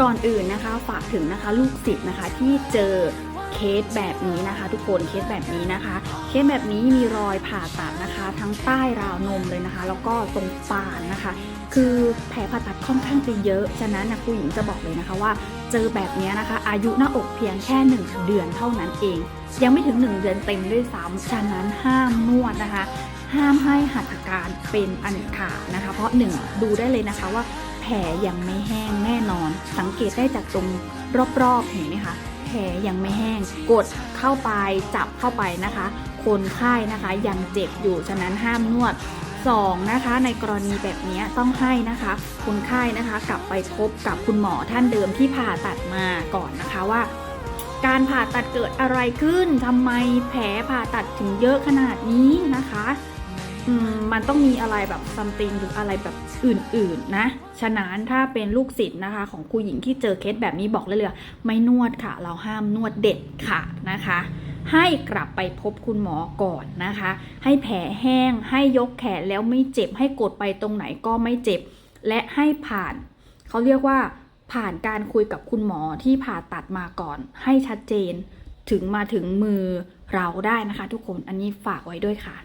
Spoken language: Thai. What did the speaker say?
ก่อนอื่นนะคะฝากถึงนะคะลูกศิษย์นะคะที่เจอเคสแบบนี้นะคะ ทุกคนเคสแบบนี้นะคะ เคสแบบนี้มีรอยผ่าตัดนะคะ ทั้งใต้ราวนมเลยนะคะ แล้วก็ตรงปานนะคะ คือแผลผ่าตัดค่อนข้างจะเยอะฉะนั้นนะครูหญิงจะบอกเลยนะคะว่าเจอแบบนี้นะคะ อายุหน้าอกเพียงแค่ 1 เดือนเท่านั้นเอง ยังไม่ถึง 1 เดือนเต็มด้วยซ้ำฉะนั้นห้ามนวดนะคะ ห้ามให้หัตถการเป็นอันขาดนะคะ เพราะหนึ่งดูได้เลยนะคะว่า แผลยังไม่แห้งแน่นอน สังเกตได้จากตรงรอบๆเห็นไหมคะแผลยังไม่แห้ง กดเข้าไปจับเข้าไปนะคะ คนไข้นะคะยังเจ็บอยู่ฉะนั้นห้ามนวด 2. นะคะ ในกรณีแบบนี้ต้องให้นะคะ คนไข้นะคะ กลับไปพบกับคุณหมอท่านเดิมที่ผ่าตัดมาก่อนนะคะว่า การผ่าตัดเกิดอะไรขึ้นทำไมแผลผ่าตัดถึงเยอะขนาดนี้นะคะ มันต้องมีอะไรแบบซัมติงหรืออะไรแบบอื่นๆนะ ฉะนั้นถ้าเป็นลูกศิษย์นะคะ ของครูหญิงที่เจอเคสแบบนี้บอกเลยเลยไม่นวดค่ะ เราห้ามนวดเด็ดค่ะนะคะ ให้กลับไปพบคุณหมอก่อนนะคะ ให้แผลแห้ง ให้ยกแขนแล้วไม่เจ็บ ให้กดไปตรงไหนก็ไม่เจ็บ และให้ผ่าน เขาเรียกว่าผ่านการคุยกับคุณหมอที่ผ่าตัดมาก่อน ให้ชัดเจน ถึงมาถึงมือเราได้นะคะ ทุกคน อันนี้ฝากไว้ด้วยค่ะ